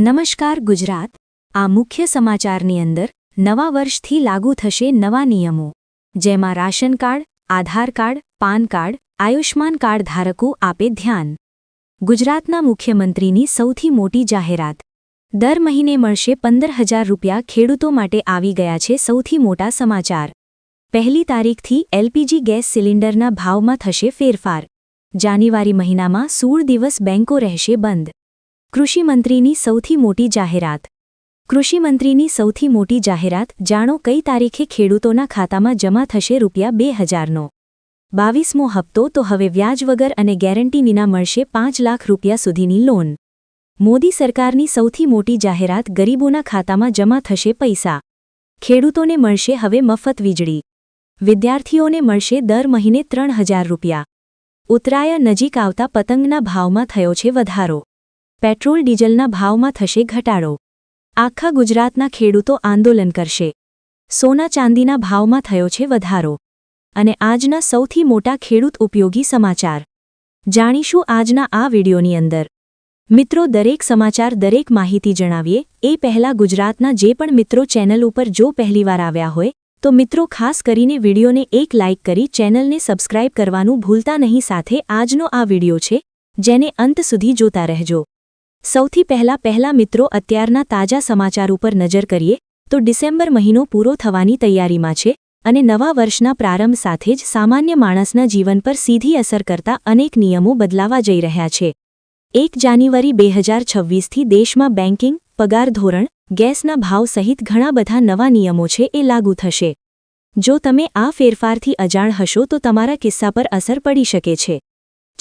નમસ્કાર ગુજરાત, આ મુખ્ય સમાચારની અંદર નવા વર્ષથી લાગુ થશે નવા નિયમો. જેમાં ration card, Aadhaar card, PAN card Ayushman card ધારકો આપે ધ્યાન. ગુજરાતના મુખ્યમંત્રીની સૌથી મોટી જાહેરાત. દર મહિને મળશે પંદર હજાર રૂપિયા ખેડૂતો માટે આવી ગયા છે સૌથી મોટા સમાચાર. પહેલી તારીખથી એલપીજી ગેસ સિલિન્ડરના ભાવમાં થશે ફેરફાર. જાન્યુઆરી મહિનામાં સોળ દિવસ બેંકો રહેશે બંધ. કૃષિમંત્રીની સૌથી મોટી જાહેરાત. કૃષિમંત્રીની સૌથી મોટી જાહેરાત, જાણો કઈ તારીખે ખેડૂતોના ખાતામાં જમા થશે રૂપિયા બે હજારનો. બાવીસમો હપ્તો તો હવે વ્યાજ વગર અને ગેરંટી વિના મળશે પાંચ લાખ રૂપિયા સુધીની લોન. મોદી સરકારની સૌથી મોટી જાહેરાત, ગરીબોના ખાતામાં જમા થશે પૈસા. ખેડૂતોને મળશે હવે મફત વીજળી. વિદ્યાર્થીઓને મળશે દર મહિને ત્રણ હજાર રૂપિયા. ઉત્તરાયણ નજીક આવતા પતંગના ભાવમાં થયો છે વધારો. પેટ્રોલ ડીઝલના ભાવમાં થશે ઘટાડો. આખા ગુજરાતના ખેડૂતો આંદોલન કરશે. સોના ચાંદીના ભાવમાં થયો છે વધારો. અને આજના સૌથી મોટા ખેડૂત ઉપયોગી સમાચાર. જાણીશું આજના આ વિડીયોની અંદર. મિત્રો, દરેક સમાચાર, દરેક માહિતી જણાવીએ. એ પહેલા ગુજરાતના જે પણ મિત્રો ચેનલ ઉપર જો પહેલીવાર આવ્યા હોય, તો મિત્રો, ખાસ કરીને વિડીયોને એક લાઇક કરી ચેનલને સબસ્ક્રાઇબ કરવાનું ભૂલતા નહીં. સાથે આજનો આ વીડિયો છે, જેને અંત સુધી જોતા રહેજો. સૌથી પહેલા પહેલા મિત્રો અત્યારના તાજા સમાચાર ઉપર નજર કરીએ, તો ડિસેમ્બર મહિનો પૂરો થવાની તૈયારીમાં છે અને નવા વર્ષના પ્રારંભ સાથે જ સામાન્ય માણસના જીવન પર સીધી અસર કરતા અનેક નિયમો બદલાવા જઈ રહ્યા છે. એક જાન્યુઆરી બે હજાર છવ્વીસથી દેશમાં બેન્કિંગ પગાર ધોરણ, ગેસના ભાવ સહિત ઘણા બધા નવા નિયમો છે એ લાગુ થશે. જો તમે આ ફેરફારથી અજાણ હશો તો તમારા કિસ્સા પર અસર પડી શકે છે.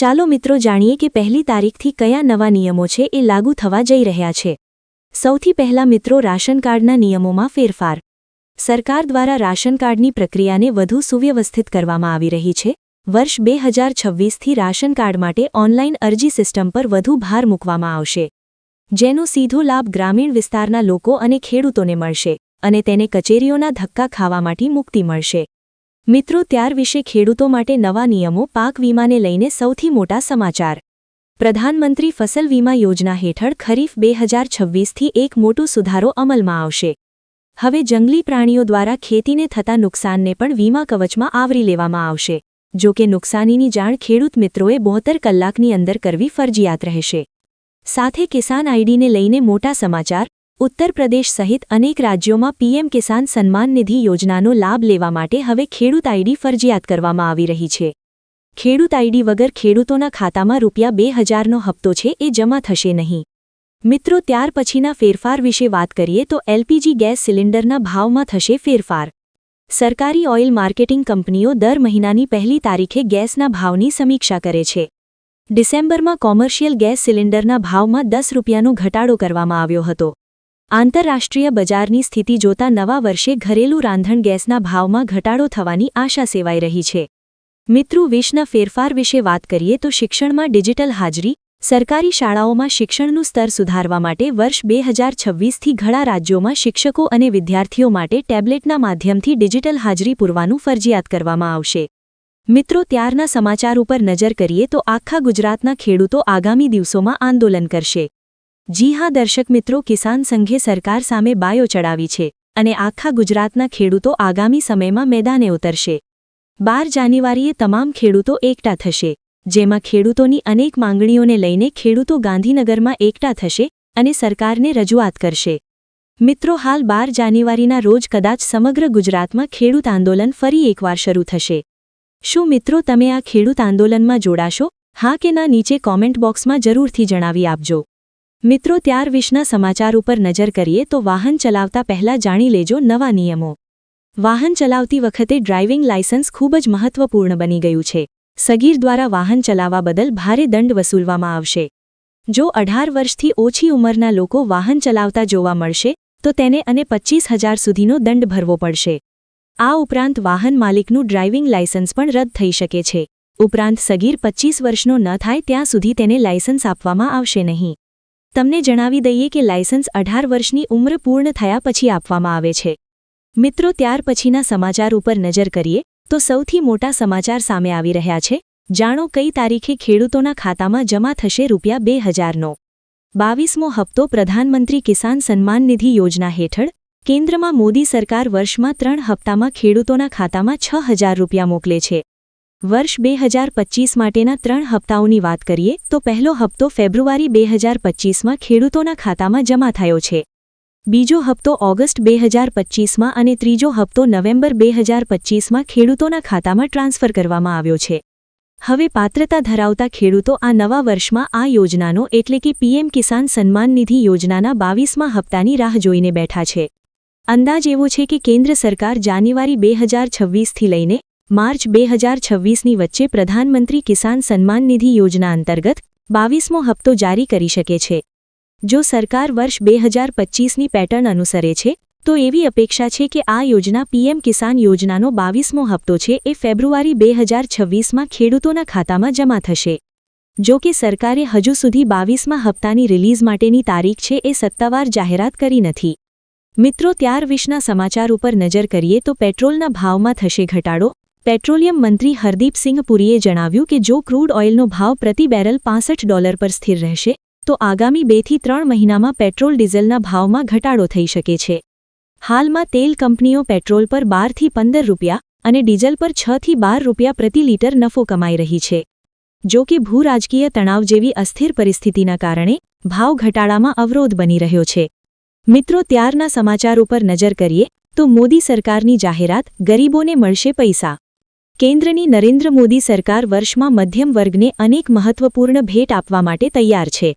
ચાલો મિત્રો જાણીએ કે પહેલી તારીખથી કયા નવા નિયમો છે એ લાગુ થવા જઈ રહ્યા છે. સૌથી પહેલા મિત્રો રાશન કાર્ડના નિયમોમાં ફેરફાર. સરકાર દ્વારા રાશન કાર્ડની પ્રક્રિયાને વધુ સુવ્યવસ્થિત કરવામાં આવી રહી છે. વર્ષ બે હજાર છવ્વીસથી રાશન કાર્ડ માટે ઓનલાઇન અરજી સિસ્ટમ પર વધુ ભાર મૂકવામાં આવશે. જેનો સીધો લાભ ગ્રામીણ વિસ્તારના લોકો અને ખેડૂતોને મળશે અને તેને કચેરીઓના ધક્કા ખાવા માટે મુક્તિ મળશે. મિત્રો, ત્યાર વિશે ખેડૂતો માટે નવા નિયમો પાક વીમાને લઈને સૌથી મોટા સમાચાર. પ્રધાનમંત્રી ફસલ વીમા યોજના હેઠળ ખરીફ બે હજાર છવ્વીસથી એક મોટો સુધારો અમલમાં આવશે. હવે જંગલી પ્રાણીઓ દ્વારા ખેતીને થતા નુકસાનને પણ વીમા કવચમાં આવરી લેવામાં આવશે. જો કે નુકસાનીની જાણ ખેડૂત મિત્રોએ બોતેર કલાકની અંદર કરવી ફરજિયાત રહેશે. સાથે કિસાન આઈડીને લઈને મોટા સમાચાર ઉત્તર પ્રદેશ સહિત અનેક રાજ્યોમાં પીએમ કિસાન સન્માન નિધિ યોજનાનો લાભ લેવા માટે હવે ખેડૂત આઈડી ફરજિયાત કરવામાં આવી રહી છે. ખેડૂત આઈડી વગર ખેડૂતોના ખાતામાં રૂપિયા બે હજારનો હપ્તો છે એ જમા થશે નહીં. મિત્રો, ત્યાર પછીના ફેરફાર વિશે વાત કરીએ તો એલપીજી ગેસ સિલિન્ડરના ભાવમાં થશે ફેરફાર. સરકારી ઓઇલ માર્કેટિંગ કંપનીઓ દર મહિનાની પહેલી તારીખે ગેસના ભાવની સમીક્ષા કરે છે. ડિસેમ્બરમાં કોમર્શિયલ ગેસ સિલિન્ડરના ભાવમાં દસ રૂપિયાનો ઘટાડો કરવામાં આવ્યો હતો. આંતરરાષ્ટ્રીય બજારની સ્થિતિ જોતા નવા વર્ષે ઘરેલું રાંધણ ગેસના ભાવમાં ઘટાડો થવાની આશા સેવાઈ રહી છે. મિત્રો વિશના ફેરફાર વિશે વાત કરીએ તો શિક્ષણમાં ડિજિટલ હાજરી, સરકારી શાળાઓમાં શિક્ષણનું સ્તર સુધારવા માટે વર્ષ બે હજાર છવ્વીસથી ઘણા રાજ્યોમાં શિક્ષકો અને વિદ્યાર્થીઓ માટે ટેબ્લેટના માધ્યમથી ડિજિટલ હાજરી પૂરવાનું ફરજિયાત કરવામાં આવશે. મિત્રો, ત્યારના સમાચાર ઉપર નજર કરીએ તો આખા ગુજરાતના ખેડૂતો આગામી દિવસોમાં આંદોલન કરશે. જી હા, દર્શક મિત્રો, કિસાન સંઘે સરકાર સામે બાયો ચડાવી છે અને આખા ગુજરાતના ખેડૂતો આગામી સમયમાં મેદાને ઉતરશે. બાર જાન્યુઆરીએ તમામ ખેડૂતો એકઠા થશે, જેમાં ખેડૂતોની અનેક માંગણીઓને લઈને ખેડૂતો ગાંધીનગરમાં એકઠા થશે અને સરકારને રજૂઆત કરશે. મિત્રો, હાલ બાર જાન્યુઆરીના રોજ કદાચ સમગ્ર ગુજરાતમાં ખેડૂત આંદોલન ફરી એકવાર શરૂ થશે. શું મિત્રો, તમે આ ખેડૂત આંદોલનમાં જોડાશો? હા કે ના, નીચે કોમેન્ટ બોક્સમાં જરૂરથી જણાવી આપજો. મિત્રો ત્યાર વિશના સમાચાર ઉપર નજર કરીએ તો વાહન ચલાવતા પહેલા જાણી લેજો નવા નિયમો. વાહન ચલાવતી વખતે ડ્રાઇવિંગ લાયસન્સ ખૂબ જ મહત્વપૂર્ણ બની ગયું છે. સગીર દ્વારા વાહન ચલાવવા બદલ ભારે દંડ વસૂલવામાં આવશે. જો અઢાર વર્ષથી ઓછી ઉંમરના લોકો વાહન ચલાવતા જોવા મળશે, તો તેને અને પચ્ચીસ હજાર સુધીનો દંડ ભરવો પડશે. આ ઉપરાંત વાહન માલિકનું ડ્રાઇવિંગ લાયસન્સ પણ રદ થઈ શકે છે. ઉપરાંત સગીર પચ્ચીસ વર્ષનો ન થાય ત્યાં સુધી તેને લાયસન્સ આપવામાં આવશે નહીં. તમને જણાવી દઈએ કે લાયસન્સ અઢાર વર્ષની ઉંમર પૂર્ણ થયા પછી આપવામાં આવે છે. મિત્રો, ત્યાર પછીના સમાચાર ઉપર નજર કરીએ, તો સૌથી મોટા સમાચાર સામે આવી રહ્યા છે. જાણો કઈ તારીખે ખેડૂતોના ખાતામાં જમા થશે રૂપિયા બે હજારનો. બાવીસમો હપ્તો પ્રધાનમંત્રી કિસાન સન્માન નિધિ યોજના હેઠળ, કેન્દ્રમાં મોદી સરકાર વર્ષમાં ત્રણ હપ્તામાં ખેડૂતોના ખાતામાં છ હજાર રૂપિયા મોકલે છે. વર્ષ બે હજાર પચ્ચીસ માટેના ત્રણ હપ્તાઓની વાત કરીએ, તો પહેલો હપ્તો ફેબ્રુઆરી બે હજાર પચ્ચીસમાં ખેડૂતોના ખાતામાં જમા થયો છે. બીજો હપ્તો ઓગસ્ટ બે હજાર પચ્ચીસમાં અને ત્રીજો હપ્તો નવેમ્બર બે હજાર પચ્ચીસમાં ખેડૂતોના ખાતામાં ટ્રાન્સફર કરવામાં આવ્યો છે. હવે પાત્રતા ધરાવતા ખેડૂતો આ નવા વર્ષમાં આ યોજનાનો એટલે કે પીએમ કિસાન સન્માન નિધિ યોજનાના બાવીસમાં હપ્તાની રાહ જોઈને બેઠા છે. અંદાજ એવો છે કે કેન્દ્ર સરકાર જાન્યુઆરી બે હજાર છવ્વીસથી લઈને માર્ચ બે હજાર છવ્વીસની વચ્ચે પ્રધાનમંત્રી કિસાન સન્માન નિધિ યોજના અંતર્ગત બાવીસમો હપ્તો જારી કરી શકે છે. જો સરકાર વર્ષ બે હજાર પચ્ચીસની પેટર્ન અનુસરે છે, તો એવી અપેક્ષા છે કે આ યોજના પીએમ કિસાન યોજનાનો બાવીસમો હપ્તો છે એ ફેબ્રુઆરી બે હજાર છવ્વીસમાં ખેડૂતોના ખાતામાં જમા થશે. જો કે સરકારે હજુ સુધી બાવીસમાં હપ્તાની રિલીઝ માટેની તારીખ છે એ સત્તાવાર જાહેરાત કરી નથી. મિત્રો, ત્યાર વિશના સમાચાર ઉપર નજર કરીએ તો પેટ્રોલના ભાવમાં થશે ઘટાડો પેટ્રોલિયમ મંત્રી હરદીપસિંહ પુરીએ જણાવ્યું કે જો ક્રૂડ ઓઇલનો ભાવ પ્રતિ બેરલ પાસઠ ડોલર પર સ્થિર રહેશે, તો આગામી બેથી ત્રણ મહિનામાં પેટ્રોલ ડીઝલના ભાવમાં ઘટાડો થઈ શકે છે. હાલમાં તેલ કંપનીઓ પેટ્રોલ પર બારથી પંદર રૂપિયા અને ડીઝલ પર છથી બાર રૂપિયા પ્રતિ લીટર નફો કમાઈ રહી છે. જો કે ભૂરાજકીય તણાવ જેવી અસ્થિર પરિસ્થિતિના કારણે ભાવ ઘટાડામાં અવરોધ બની રહ્યો છે. મિત્રો, ત્યારના સમાચાર ઉપર નજર કરીએ તો મોદી સરકારની જાહેરાત, ગરીબોને મળશે પૈસા. કેન્દ્રની નરેન્દ્ર મોદી સરકાર વર્ષમાં મધ્યમ વર્ગને અનેક મહત્વપૂર્ણ ભેટ આપવા માટે તૈયાર છે.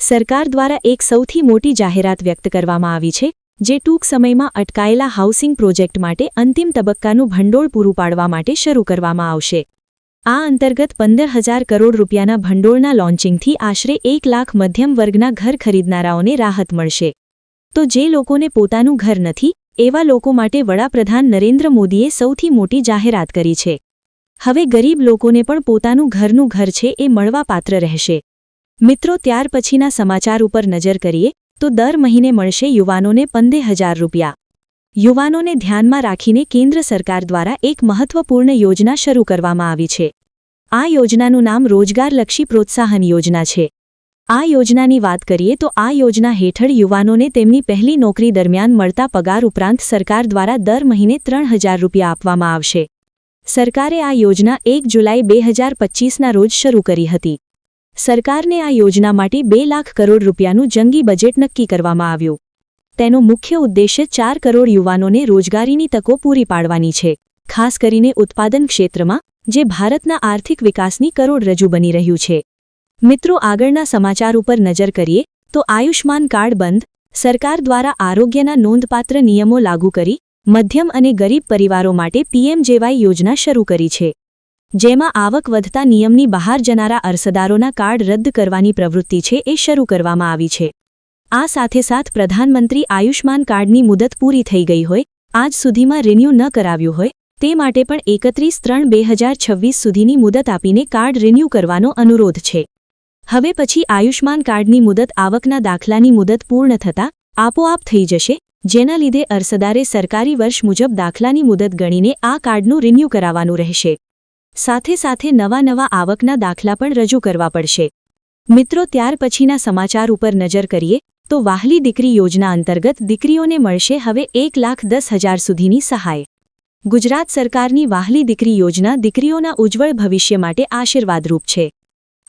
સરકાર દ્વારા એક સૌથી મોટી જાહેરાત વ્યક્ત કરવામાં આવી છે, જે ટૂંક સમયમાં અટકાયેલા હાઉસિંગ પ્રોજેક્ટ માટે અંતિમ તબક્કાનું ભંડોળ પૂરું પાડવા માટે શરૂ કરવામાં આવશે. આ અંતર્ગત પંદર હજાર કરોડ રૂપિયાના ભંડોળના લોન્ચિંગથી આશરે એક લાખ મધ્યમ વર્ગના ઘર ખરીદનારાઓને રાહત મળશે. તો જે લોકોને પોતાનું ઘર નથી એવા લોકો માટે વડાપ્રધાન નરેન્દ્ર મોદીએ સૌથી મોટી જાહેરાત કરી છે. હવે ગરીબ લોકોને પણ પોતાનું ઘરનું ઘર છે એ મળવાપાત્ર રહેશે. મિત્રો, ત્યાર પછીના સમાચાર ઉપર નજર કરીએ, તો દર મહિને મળશે યુવાનોને પંદે હજાર રૂપિયા. યુવાનોને ધ્યાનમાં રાખીને કેન્દ્ર સરકાર દ્વારા એક મહત્વપૂર્ણ યોજના શરૂ કરવામાં આવી છે. આ યોજનાનું નામ રોજગારલક્ષી પ્રોત્સાહન યોજના છે. આ યોજનાની વાત કરીએ તો આ યોજના હેઠળ યુવાનોને તેમની પહેલી નોકરી દરમિયાન મળતા પગાર ઉપરાંત સરકાર દ્વારા દર મહિને ત્રણ હજાર રૂપિયા આપવામાં આવશે. સરકારે આ યોજના એક જુલાઈ બે હજાર પચ્ચીસના રોજ શરૂ કરી હતી. સરકારને આ યોજના માટે બે લાખ કરોડ રૂપિયાનું જંગી બજેટ નક્કી કરવામાં આવ્યું. તેનો મુખ્ય ઉદ્દેશ્ય ચાર કરોડ યુવાનોને રોજગારીની તકો પૂરી પાડવાની છે. ખાસ કરીને ઉત્પાદન ક્ષેત્રમાં, જે ભારતના આર્થિક વિકાસની કરોડરજ્જુ બની રહ્યું છે. મિત્રો, આગળના સમાચાર ઉપર નજર કરીએ, તો આયુષ્માન કાર્ડ બંધ, સરકાર દ્વારા આરોગ્યના નોંધપાત્ર નિયમો લાગુ કરી, મધ્યમ અને ગરીબ પરિવારો માટે પીએમજેવાય યોજના શરૂ કરી છે. જેમાં આવક વધતા નિયમની બહાર જનારા અરસદારોના કાર્ડ રદ કરવાની પ્રવૃત્તિ છે એ શરૂ કરવામાં આવી છે. આ સાથે સાથ પ્રધાનમંત્રી આયુષ્માન કાર્ડની મુદત પૂરી થઈ ગઈ હોય, આજ સુધીમાં રિન્યૂ ન કરાવ્યું હોય, તે માટે પણ એકત્રીસ ત્રણ બે હજાર છવ્વીસ સુધીની મુદત આપીને કાર્ડ રિન્યૂ કરવાનો અનુરોધ છે. હવે પછી આયુષ્માન કાર્ડની મુદત આવકના દાખલાની મુદત પૂર્ણ થતાં આપોઆપ થઈ જશે, જેના લીધે અરસદારે સરકારી વર્ષ મુજબ દાખલાની મુદત ગણીને આ કાર્ડનું રિન્યૂ કરાવવાનું રહેશે. સાથે સાથે નવા નવા આવકના દાખલા પણ રજૂ કરવા પડશે. મિત્રો, ત્યાર પછીના સમાચાર ઉપર નજર કરીએ, તો વાહલી દીકરી યોજના અંતર્ગત દીકરીઓને મળશે હવે એક લાખ દસ હજાર સુધીની સહાય. ગુજરાત સરકારની વાહલી દીકરી યોજના દીકરીઓના ઉજ્જવળ ભવિષ્ય માટે આશીર્વાદરૂપ છે.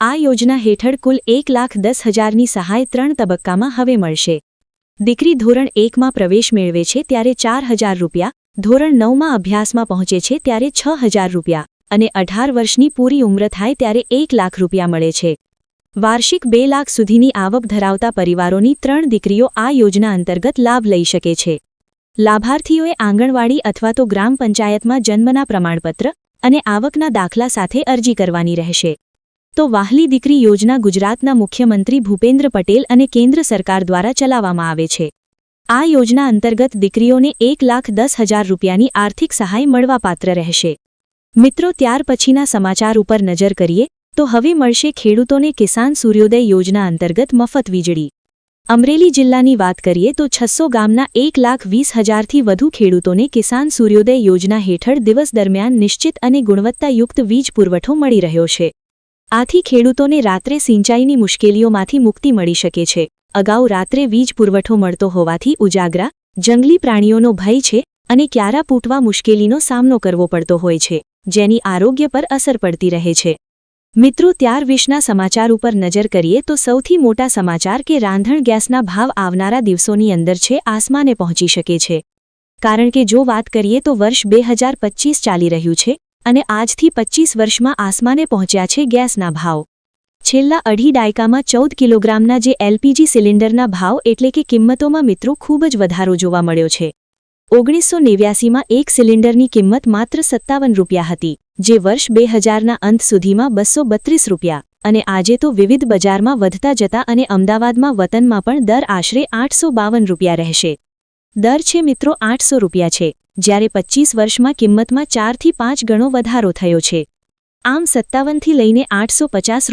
આ યોજના હેઠળ કુલ એક લાખ દસ હજારની સહાય ત્રણ તબક્કામાં હવે મળશે. દીકરી ધોરણ એકમાં પ્રવેશ મેળવે છે ત્યારે ચાર હજાર રૂપિયા, ધોરણ નવમાં અભ્યાસમાં પહોંચે છે ત્યારે છ હજાર રૂપિયા અને અઢાર વર્ષની પૂરી ઉંમર થાય ત્યારે એક લાખ રૂપિયા મળે છે. વાર્ષિક બે લાખ સુધીની આવક ધરાવતા પરિવારોની ત્રણ દીકરીઓ આ યોજના અંતર્ગત લાભ લઈ શકે છે. લાભાર્થીઓએ આંગણવાડી અથવા તો ગ્રામ પંચાયતમાં જન્મના પ્રમાણપત્ર અને આવકના દાખલા સાથે અરજી કરવાની રહેશે. તો વાહલી દીકરી યોજના ગુજરાતના મુખ્યમંત્રી ભૂપેન્દ્ર પટેલ અને કેન્દ્ર સરકાર દ્વારા ચલાવવામાં આવે છે. આ યોજના અંતર્ગત દીકરીઓને એક લાખ દસ હજાર રૂપિયાની આર્થિક સહાય મળવાપાત્ર રહેશે. મિત્રો ત્યાર પછીના સમાચાર ઉપર નજર કરીએ, તો હવે મળશે ખેડૂતોને કિસાન સૂર્યોદય યોજના અંતર્ગત મફત વીજળી. અમરેલી જિલ્લાની વાત કરીએ તો છસો ગામના એક લાખ વીસ હજારથી વધુ ખેડૂતોને કિસાન સૂર્યોદય યોજના હેઠળ દિવસ દરમિયાન નિશ્ચિત અને ગુણવત્તાયુક્ત વીજ પુરવઠો મળી રહ્યો છે. આથી ખેડૂતોને રાત્રે સિંચાઈની મુશ્કેલીઓમાંથી મુક્તિ મળી શકે છે. અગાઉ રાત્રે વીજ પુરવઠો મળતો હોવાથી ઉજાગરા, જંગલી પ્રાણીઓનો ભય છે અને ક્યારા પૂટવા મુશ્કેલીનો સામનો કરવો પડતો હોય છે, જેની આરોગ્ય પર અસર પડતી રહે છે. મિત્રો, ત્યાર વિશના સમાચાર ઉપર નજર કરીએ તો સૌથી મોટા સમાચાર કે રાંધણ ગેસના ભાવ આવનારા દિવસોની અંદર છે, આસમાને પહોંચી શકે છે. કારણ કે જો વાત કરીએ તો વર્ષ બે ચાલી રહ્યું છે અને આજથી પચીસ વર્ષમાં આસમાને પહોંચ્યા છે ગેસના ભાવ. છેલ્લા અઢી દાયકામાં ચૌદ કિલોગ્રામના જે એલપીજી સિલિન્ડરના ભાવ એટલે કે કિંમતોમાં મિત્રો ખૂબ જ વધારો જોવા મળ્યો છે. ઓગણીસો નેવ્યાસીમાં એક સિલિન્ડરની કિંમત માત્ર સત્તાવન રૂપિયા હતી, જે વર્ષ બે હજારના અંત સુધીમાં બસો બત્રીસ રૂપિયા, અને આજે તો વિવિધ બજારમાં વધતા જતા અને અમદાવાદમાં વતનમાં પણ દર આશરે આઠસો બાવન રૂપિયા રહેશે. દર છે મિત્રો આઠસો રૂપિયા છે. જ્યારે પચીસ વર્ષમાં કિંમતમાં ચારથી પાંચ ગણો વધારો થયો છે. આમ સત્તાવનથી લઈને આઠસો પચાસ